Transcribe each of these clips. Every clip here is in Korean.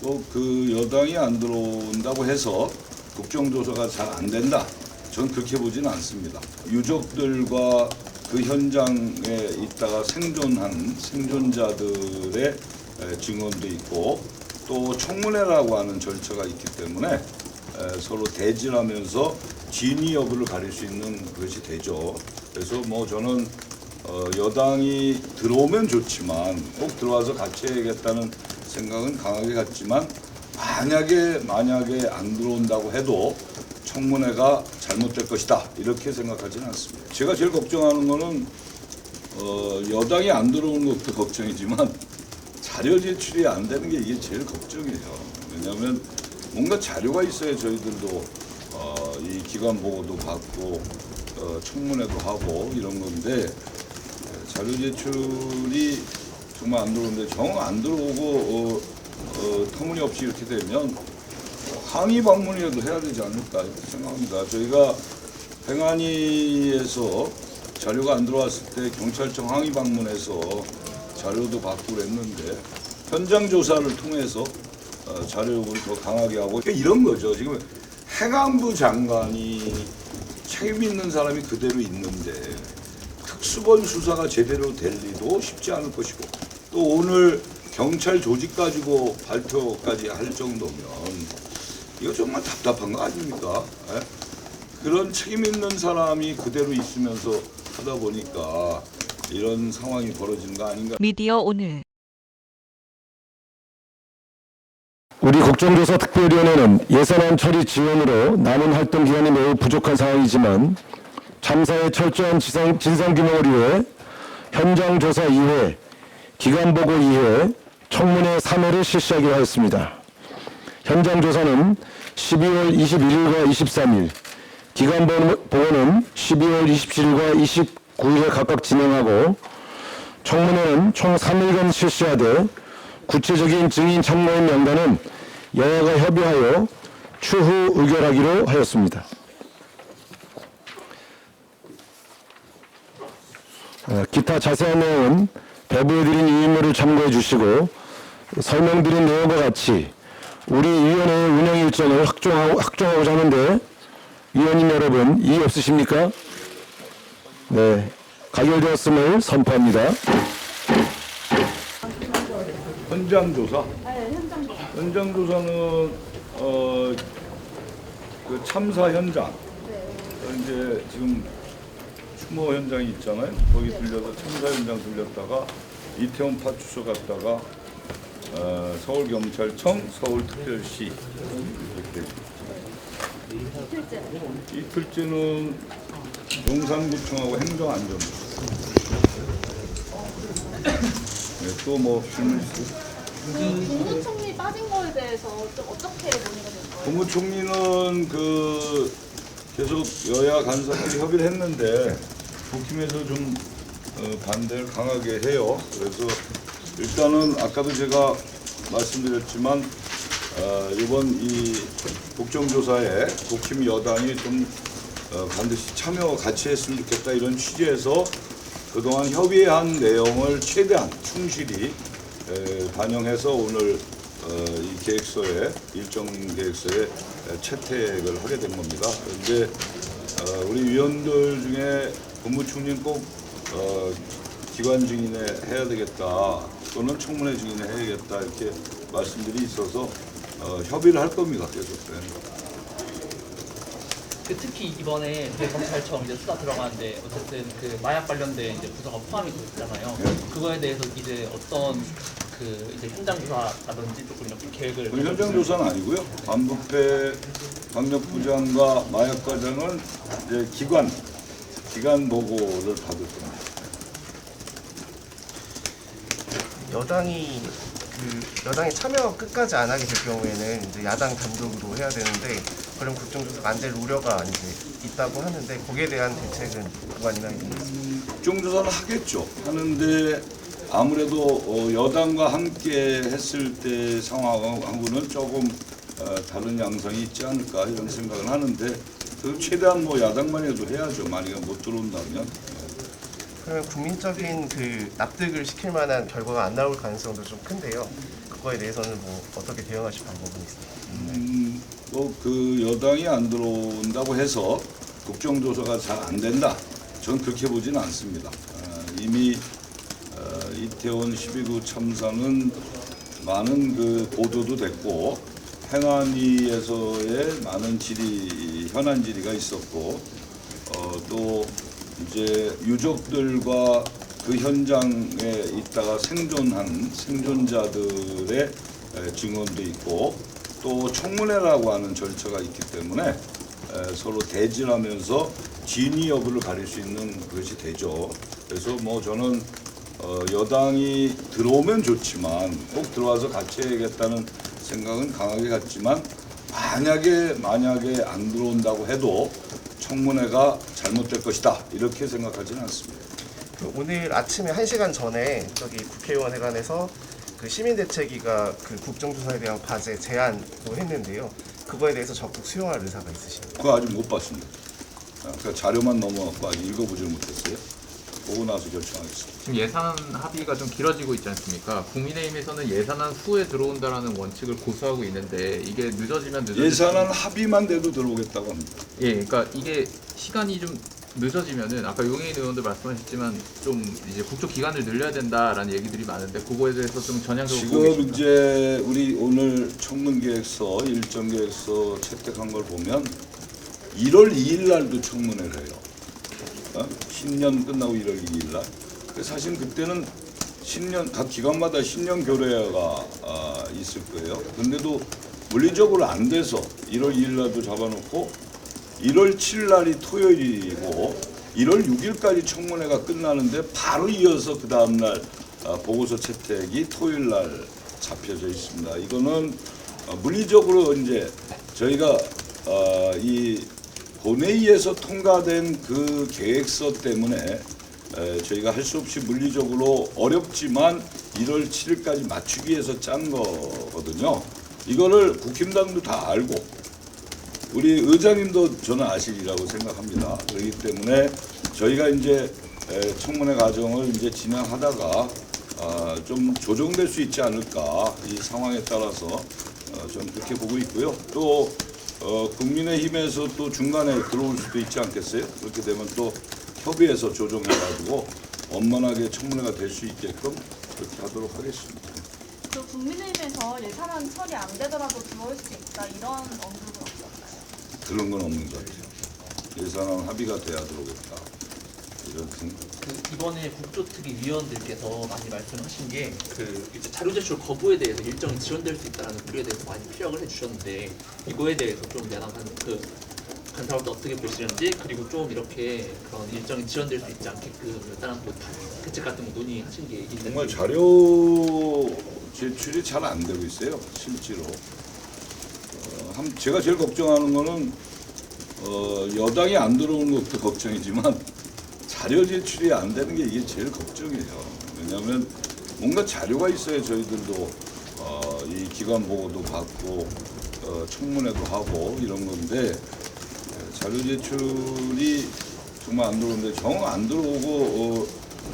뭐그 여당이 안 들어온다고 해서 국정조사가 잘 안 된다. 전 그렇게 보지는 않습니다. 유족들과 그 현장에 있다가 생존한 생존자들의 에, 증언도 있고 또 청문회라고 하는 절차가 있기 때문에 에, 서로 대질하면서 진위 여부를 가릴 수 있는 것이 되죠. 그래서 뭐 저는 어, 여당이 들어오면 좋지만 꼭 들어와서 같이 해야겠다는 생각은 강하게 갖지만 만약에 만약에 안 들어온다고 해도 청문회가 잘못될 것이다 이렇게 생각하지는 않습니다. 제가 제일 걱정하는 거는 어, 여당이 안 들어오는 것도 걱정이지만 자료 제출이 안 되는 게 이게 제일 걱정이에요. 왜냐하면 뭔가 자료가 있어야 저희들도 어, 이 기관 보고도 받고 어, 청문회도 하고 이런 건데 자료 제출이 정말 안 들어오는데 정 안 들어오고 어, 어, 터무니없이 이렇게 되면 항의 방문이라도 해야 되지 않을까 생각합니다. 저희가 행안위에서 자료가 안 들어왔을 때 경찰청 항의 방문해서 자료도 받고 그랬는데 현장 조사를 통해서 어, 자료를 더 강하게 하고 이런 거죠. 지금 행안부 장관이 책임 있는 사람이 그대로 있는데 특수본 수사가 제대로 될 리도 쉽지 않을 것이고 또 오늘 경찰 조직 가지고 발표까지 할 정도면 이거 정말 답답한 거 아닙니까? 예? 그런 책임 있는 사람이 그대로 있으면서 하다 보니까 이런 상황이 벌어지는 거 아닌가 미디어 오늘 우리 국정조사 특별위원회는 예산안 처리 지원으로 남은 활동 기간이 매우 부족한 상황이지만 참사의 철저한 진상, 진상 규명을 위해 현장 조사 2회, 기간 보고 2회, 청문회 3회를 실시하기로 하였습니다. 현장 조사는 12월 21일과 23일, 기간 보- 보고는 12월 27일과 29일에 각각 진행하고 청문회는 총 3일간 실시하되 구체적인 증인 참고인 명단은 여야가 협의하여 추후 의결하기로 하였습니다. 어, 기타 자세한 내용은 배부해드린 이 인물을 참고해 주시고 설명드린 내용과 같이 우리 위원회의 운영 일정을 확정하고, 확정하고자 하는데 위원님 여러분 이의 없으십니까? 네, 가결되었음을 선포합니다. 현장 조사? 현장 조사는 어, 그 참사 현장 이제 지금 추모 현장이 있잖아요. 거기 들려서 참사 현장 들렸다가 이태원 파출소 갔다가 어, 서울경찰청, 서울특별시 이렇게 이틀째는 용산구청하고 행정안전부 네, 또뭐 질문 있어요? 국무총리 빠진 거에 대해서 좀 어떻게 논의가 될까요? 국무총리는 그 계속 여야 간사끼리 협의를 했는데 국힘에서 좀 어, 반대를 강하게 해요. 그래서 일단은 아까도 제가 말씀드렸지만 어, 이번 이 국정조사에 국힘 여당이 좀 어, 반드시 참여 같이 했으면 좋겠다 이런 취지에서 그동안 협의한 내용을 최대한 충실히 에, 반영해서 오늘 어, 이 계획서에 일정 계획서에 에, 채택을 하게 된 겁니다. 그런데 어, 우리 위원들 중에 국무총리는 꼭 어, 기관 증인에 해야 되겠다 또는 청문회 증인에 해야겠다 이렇게 말씀들이 있어서 어, 협의를 할 겁니다. 계속. 네. 그 특히 이번에 대검찰청 이제 수사 들어가는데 어쨌든 그 마약 관련된 이제 부서가 포함이 됐잖아요. 네. 그거에 대해서 이제 어떤 그 이제 현장 조사라든지 조금 이렇게 계획을 그 현장 조사는 아니고요. 반부패 강력부장과 마약 과장은 이제 기관 기관 보고를 받을 겁니다. 여당이 그 여당이 참여 끝까지 안 하게 될 경우에는 이제 야당 단독으로 해야 되는데 그럼 국정조사가 안될 우려가 이제 있다고 하는데 거기에 대한 대책은 구간이나 있습니다. 국정조사를 하겠죠. 하는데 아무래도 어, 여당과 함께 했을 때 상황하고는 조금 어, 다른 양상이 있지 않을까 이런 생각을 하는데 그 최대한 뭐 야당만 해도 해야죠. 만약에 못 들어온다면. 그러면 국민적인 그 납득을 시킬 만한 결과가 안 나올 가능성도 좀 큰데요. 그거에 대해서는 뭐 어떻게 대응하실 방법은 있습니까? 음, 뭐그 여당이 안 들어온다고 해서 국정조사가 잘 안 된다. 저는 그렇게 보지는 않습니다. 아, 이미 어, 이태원 12구 참사는 많은 그 보도도 됐고 행안위에서의 많은 질의 현안 질의가 있었고 어, 또 이제 유족들과 그 현장에 있다가 생존한 생존자들의 에, 증언도 있고 또 청문회라고 하는 절차가 있기 때문에 에, 서로 대질하면서 진위 여부를 가릴 수 있는 것이 되죠. 그래서 뭐 저는 어, 여당이 들어오면 좋지만 꼭 들어와서 같이 해야겠다는 생각은 강하게 갖지만 만약에 만약에 안 들어온다고 해도 청문회가 잘못될 것이다 이렇게 생각하지는 않습니다. 그 오늘 아침에 1시간 전에 저기 국회의원 회관에서 그 시민대책위가 그 국정조사에 대한 과제 제안도 했는데요. 그거에 대해서 적극 수용할 의사가 있으신가요? 그거 아직 못 봤습니다. 아, 그 자료만 넘어갖고 아직 읽어보질 못했어요. 보고 나서 결정하겠습니다. 지금 예산 합의가 좀 길어지고 있지 않습니까? 국민의힘에서는 예산안 후에 들어온다라는 원칙을 고수하고 있는데 이게 늦어지면 늦어지면 예산안 합의만 돼도 들어오겠다고 합니다. 예, 그러니까 이게 시간이 좀 늦어지면은 아까 용해인 의원도 말씀하셨지만 좀 이제 국조 기간을 늘려야 된다라는 얘기들이 많은데 그거에 대해서 좀 전향적으로 보고 지금 계십니까? 이제 우리 오늘 청문 계획서 일정 계획서 채택한 걸 보면 1월 2일 날도 청문회를 해요. 어? 신년 끝나고 1월 2일 날. 사실 그때는 신년 각 기관마다 신년 교례가 아, 있을 거예요. 근데도 물리적으로 안 돼서 1월 2일 날도 잡아놓고 1월 7일 날이 토요일이고 1월 6일까지 청문회가 끝나는데 바로 이어서 그 다음 날 아, 보고서 채택이 토요일 날 잡혀져 있습니다. 이거는 어, 물리적으로 이제 저희가 어, 이 본회의에서 통과된 그 계획서 때문에 에, 저희가 할 수 없이 물리적으로 어렵지만 1월 7일까지 맞추기 위해서 짠 거거든요. 이거를 국힘당도 다 알고 우리 의장님도 저는 아시리라고 생각합니다. 그렇기 때문에 저희가 이제 에, 청문회 과정을 이제 진행하다가 아, 좀 조정될 수 있지 않을까 이 상황에 따라서 어, 좀 그렇게 보고 있고요. 또 어, 국민의힘에서 또 중간에 들어올 수도 있지 않겠어요? 그렇게 되면 또 협의해서 조정해가지고 원만하게 청문회가 될 수 있게끔 그렇게 하도록 하겠습니다. 그 국민의힘에서 예산안 처리 안 되더라도 들어올 수 있다 이런 언급은 없었나요? 그런 건 없는 것 같아요. 예산안 합의가 돼야 들어오겠다. 이런 생각. 그 이번에 국조특위 위원들께서 많이 말씀하신 게 그 이제 자료 제출 거부에 대해서 일정이 지연될 수 있다는 우려에 대해서 많이 피력을 해주셨는데 이거에 대해서 좀 야당 간, 그 간사람도 어떻게 보시는지 그리고 좀 이렇게 그런 일정이 지연될 수 있지 않게끔 일단 뭐 대책 같은 거 논의하신 게 있는지 정말 자료 제출이 잘 안 되고 있어요, 실제로. 어, 한- 제가 제일 걱정하는 거는 어, 여당이 안 들어오는 것도 걱정이지만 자료 제출이 안 되는 게 이게 제일 걱정이에요. 왜냐하면 뭔가 자료가 있어야 저희들도 어, 이 기관 보고도 받고 어, 청문회도 하고 이런 건데 에, 자료 제출이 정말 안 들어오는데 정 안 들어오고 어,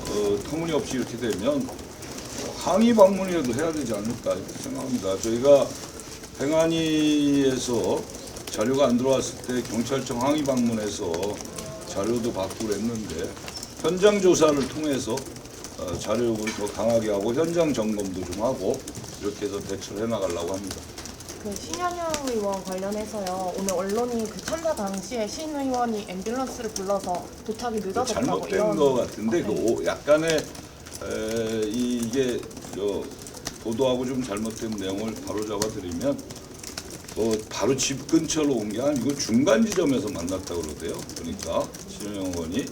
어, 터무니없이 이렇게 되면 항의 방문이라도 해야 되지 않을까 이렇게 생각합니다. 저희가 행안위에서 자료가 안 들어왔을 때 경찰청 항의 방문해서 자료도 받고 그랬는데 현장 조사를 통해서 어, 자료 요구를 더 강하게 하고 현장 점검도 좀 하고 이렇게 해서 대처를 해나가려고 합니다. 그 신현영 의원 관련해서 오늘 언론이 그 참사 당시에 신 의원이 앰뷸런스를 불러서 도착이 늦어졌다고 잘못된 이런 것 같은데 그 네. 오- 약간의 에, 이- 이게 저 보도하고 좀 잘못된 내용을 바로 잡아 드리면 뭐 바로 집 근처로 온 게 아니고 중간 지점에서 만났다 그러대요. 그러니까 신현영 의원이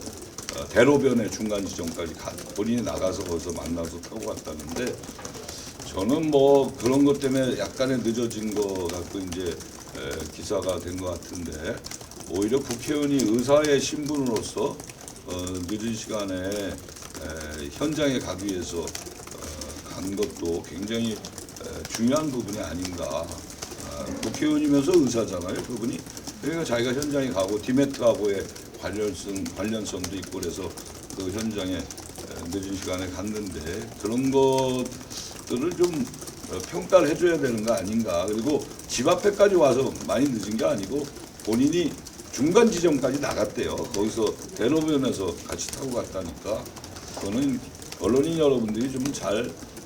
어, 대로변의 중간 지점까지 가, 본인이 나가서 거기서 만나서 타고 갔다는데 저는 뭐 그런 것 때문에 약간의 늦어진 거 갖고 이제 에, 기사가 된 것 같은데 오히려 국회의원이 의사의 신분으로서 어, 늦은 시간에 에, 현장에 가기 위해서 어, 간 것도 굉장히 에, 중요한 부분이 아닌가. 아, 국회의원이면서 의사잖아요, 그분이. 그러니까 자기가 현장에 가고 디메트하고의 관련성 관련성도 있고 그래서 그 현장에 에, 늦은 시간에 갔는데 그런 것들을 좀 어, 평가를 해줘야 되는 거 아닌가. 그리고 집 앞에까지 와서 많이 늦은 게 아니고 본인이 중간 지점까지 나갔대요. 거기서 대로변에서 같이 타고 갔다니까. 그거는 언론인 여러분들이 좀잘 어,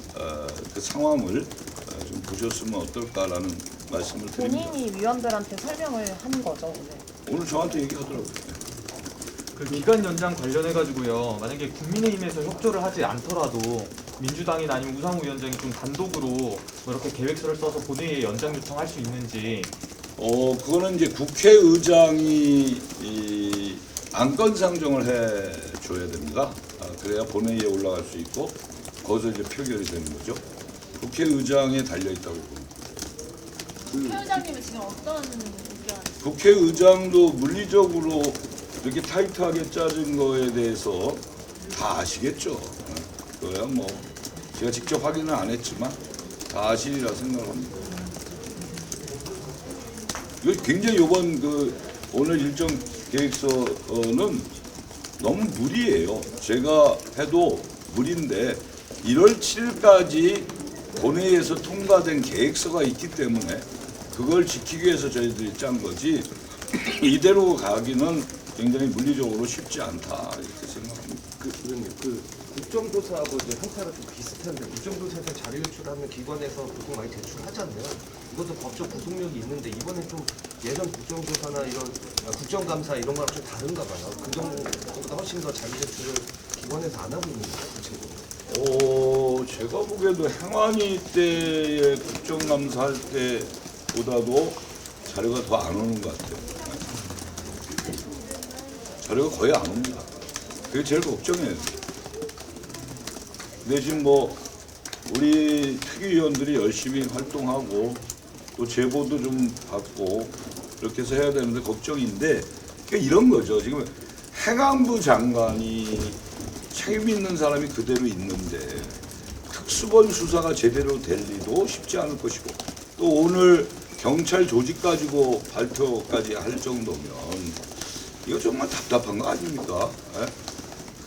그 상황을 어, 좀 보셨으면 어떨까라는 말씀을 드립니다. 본인이 위원들한테 설명을 한 거죠 오늘. 오늘 저한테 얘기하더라고요. 그 기간 연장 관련해 가지고요. 만약에 국민의힘에서 협조를 하지 않더라도 민주당이나 아니면 우상호 위원장이 좀 단독으로 뭐 이렇게 계획서를 써서 본회의에 연장 요청할 수 있는지 어 그거는 이제 국회의장이 이 안건 상정을 해 줘야 됩니다. 아, 그래야 본회의에 올라갈 수 있고 거기서 이제 표결이 되는 거죠. 국회의장에 달려 있다고 봅니다. 회장님은 지금 어떤 의견? 국회의장도 물리적으로 이렇게 타이트하게 짜진 거에 대해서 다 아시겠죠. 어, 그거야 뭐 제가 직접 확인은 안 했지만 다 아시리라 생각합니다. 굉장히 이번 그 오늘 일정 계획서는 너무 무리예요. 제가 해도 무리인데 1월 7일까지 본회의에서 통과된 계획서가 있기 때문에 그걸 지키기 위해서 저희들이 짠 거지 이대로 가기는 굉장히 물리적으로 쉽지 않다 이렇게 생각합니다. 그, 의원님, 그 국정조사하고 이제 형태가 좀 비슷한데 국정조사에서 자료 제출하면 기관에서 보통 많이 제출하잖아요. 이것도 법적 구속력이 있는데 이번에 좀 예전 국정조사나 이런 아, 국정감사 이런 거랑 좀 다른가 봐요. 그전보다 훨씬 더 자료 제출을 기관에서 안 하고 있는 거예요. 어, 제가 보기에도 행안위 때의 국정감사 할 때보다도 자료가 더 안 오는 것 같아요. 자료가 거의 안 옵니다. 그게 제일 걱정이에요. 근데 지금 뭐 우리 특위위원들이 열심히 활동하고 또 제보도 좀 받고 이렇게 해서 해야 되는데 걱정인데 그러니까 이런 거죠. 지금 행안부 장관이 책임 있는 사람이 그대로 있는데 특수본 수사가 제대로 될 리도 쉽지 않을 것이고 또 오늘 경찰 조직 가지고 발표까지 할 정도면 이거 정말 답답한 거 아닙니까? 예?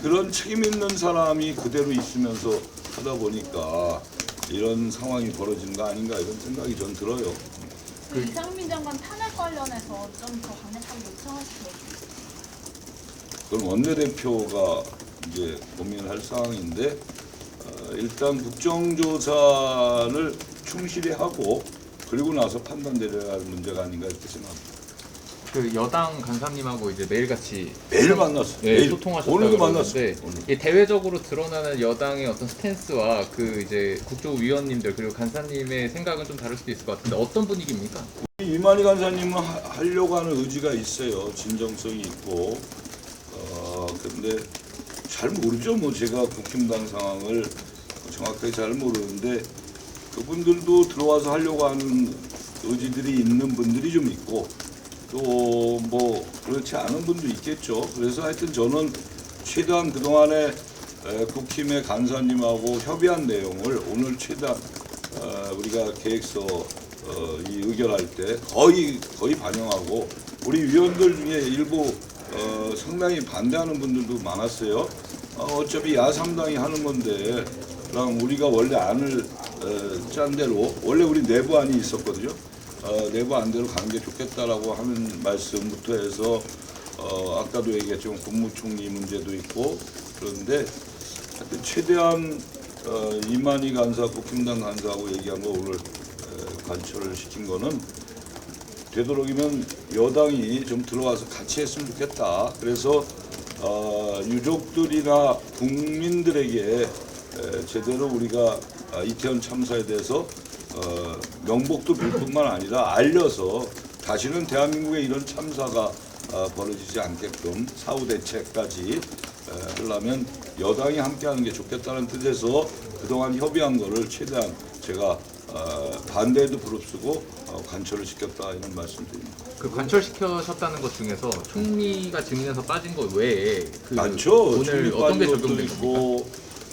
그런 책임 있는 사람이 그대로 있으면서 하다 보니까 이런 상황이 벌어지는 거 아닌가 이런 생각이 전 들어요. 그 이상민 장관 탄핵 관련해서 좀 더 강력하게 요청하시고 그건 원내대표가 이제 고민할 사항인데 어, 일단 국정조사를 충실히 하고 그리고 나서 판단 내려야 할 문제가 아닌가 이렇게 생각합니다. 그 여당 간사님하고 이제 매일같이 매일 만났어요. 네, 매일. 소통하셨다고 오늘도 그러는데 만났어요. 오늘. 이 대외적으로 드러나는 여당의 어떤 스탠스와 그 이제 국조위원님들 그리고 간사님의 생각은 좀 다를 수도 있을 것 같은데 어떤 분위기입니까? 이만희 간사님은 하- 하려고 하는 의지가 있어요. 진정성이 있고. 어, 근데 잘 모르죠. 뭐 제가 국힘당 상황을 정확하게 잘 모르는데 그분들도 들어와서 하려고 하는 의지들이 있는 분들이 좀 있고 또 뭐 그렇지 않은 분도 있겠죠. 그래서 하여튼 저는 최대한 그동안에 에, 국힘의 간사님하고 협의한 내용을 오늘 최대한 어, 우리가 계획서 어, 이 의결할 때 거의 거의 반영하고 우리 위원들 중에 일부 어, 상당히 반대하는 분들도 많았어요. 어, 어차피 야삼당이 하는 건데 그럼 우리가 원래 안을 어, 짠 대로 원래 우리 내부 안이 있었거든요. 어, 내부 안대로 가는 게 좋겠다라고 하는 말씀부터 해서 어, 아까도 얘기했지만 국무총리 문제도 있고 그런데 최대한 어, 이만희 간사 국힘당 간사하고 얘기한 거 오늘 에, 관철을 시킨 거는 되도록이면 여당이 좀 들어와서 같이 했으면 좋겠다. 그래서 어, 유족들이나 국민들에게 에, 제대로 우리가 아, 이태원 참사에 대해서 어, 명복도 빌 뿐만 아니라 알려서 다시는 대한민국에 이런 참사가 아, 벌어지지 않게끔 사후 대책까지 에, 하려면 여당이 함께하는 게 좋겠다는 뜻에서 그동안 협의한 거를 최대한 제가 어, 반대에도 부릅쓰고 어, 관철을 시켰다 이런 말씀드립니다. 그 관철시켜셨다는 것 중에서 총리가 증인에서 빠진 것 외에 그 많죠. 오늘 어떤 게 적용된 겁니까? 있고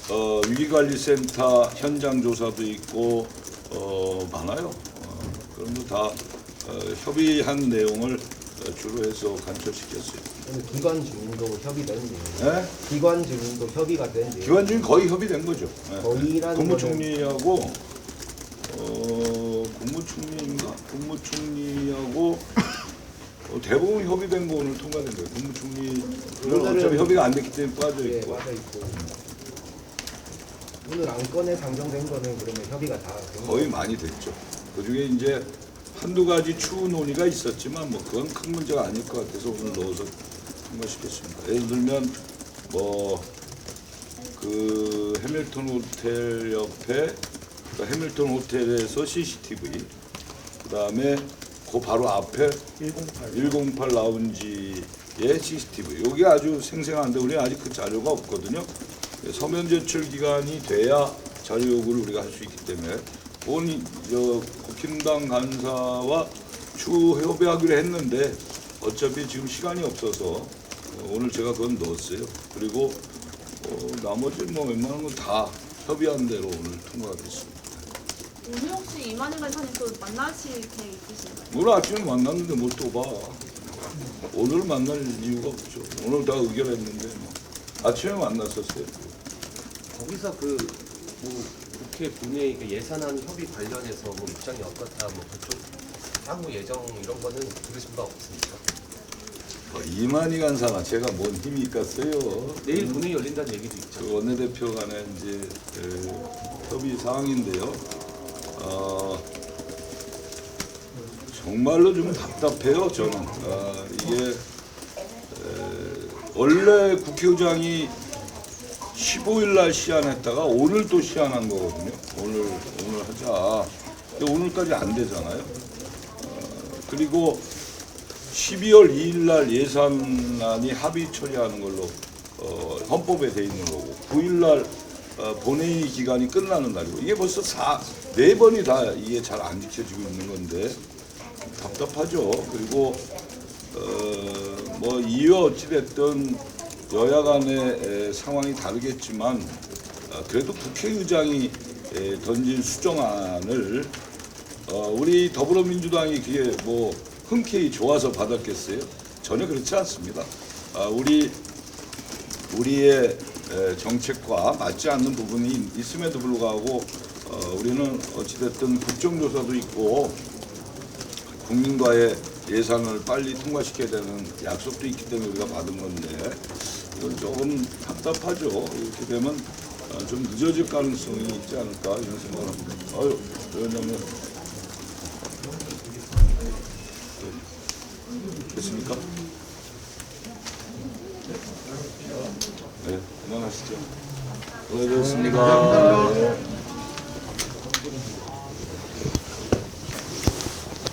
어, 위기관리센터 현장 조사도 있고 어, 많아요. 어, 그런 거다 어, 협의한 내용을 어, 주로 해서 관철시켰어요. 기관 증인도 협의된 내용. 네? 기관 증인도 협의가 된 내용. 기관 중에 거의 협의된 거죠. 네. 거의라는 국무총리하고 국무총리인가 국무총리하고 어, 대부분 협의된 거 오늘 통과된 거예요. 국무총리는 오늘은- 어차피 협의가 안 됐기 때문에 빠져 예, 있고. 맞아 있고. 오늘 안건에 상정된 거는 그러면 협의가 다 된 거의 많이 됐죠. 그 중에 이제 한두 가지 추후 논의가 있었지만 뭐 그건 큰 문제가 아닐 것 같아서 오늘 넣어서 통과시켰습니다. 예를 들면 뭐 그 해밀턴 호텔 옆에 그 해밀턴 호텔에서 CCTV 그다음에 그 바로 앞에 108, 라운지의 CCTV 여기 아주 생생한데 우리 아직 그 자료가 없거든요. 서면 제출 기간이 돼야 자료 요구를 우리가 할 수 있기 때문에 오늘 저 국힘당 간사와 추후 협의하기로 했는데 어차피 지금 시간이 없어서 어, 오늘 제가 그건 넣었어요. 그리고 어, 나머지 뭐 웬만한 건 다 협의한 대로 오늘 통과가 됐습니다. 오늘 혹시 이만희 간사님 또 만나실 계획 있으신가요? 오늘 아침에 만났는데 뭘 또 봐. 오늘 만날 이유가 없죠. 오늘 다 의결했는데 뭐. 아침에 만났었어요. 거기서 그 뭐 국회 본회의 그 예산안 협의 관련해서 뭐 입장이 어떻다 뭐 그쪽 향후 예정 이런 거는 들으신 바 없습니까? 뭐 이만희 간사가 제가 뭔 힘이 있겠어요. 내일 본회의 열린다는 얘기도 있죠. 그 원내대표 간의 이제 그 협의 사항인데요. 어, 정말로 좀 답답해요. 저는 아, 이게 에, 원래 국회의장이 15일 날 시한했다가 오늘 또 시한한 거거든요. 오늘 오늘 하자. 근데 오늘까지 안 되잖아요. 어, 그리고 12월 2일 날 예산안이 합의 처리하는 걸로 어, 헌법에 돼 있는 거고 9일 날 어, 본회의 기간이 끝나는 날이고 이게 벌써 사, 네 번이 다 이게 잘 안 지켜지고 있는 건데 답답하죠. 그리고 어, 뭐 이유 어찌 됐든 여야 간의 에, 상황이 다르겠지만 어, 그래도 국회의장이 에, 던진 수정안을 어, 우리 더불어민주당이 그게 뭐 흔쾌히 좋아서 받았겠어요? 전혀 그렇지 않습니다. 아, 우리 우리의 에, 정책과 맞지 않는 부분이 있음에도 불구하고 어, 우리는 어찌됐든 국정조사도 있고 국민과의 예산을 빨리 통과시켜야 되는 약속도 있기 때문에 우리가 받은 건데 이건 조금 답답하죠. 이렇게 되면 어, 좀 늦어질 가능성이 있지 않을까 이런 생각을 합니다. 아유, 위원장님. 됐습니까? 네, 그만하시죠. 수고하셨습니다.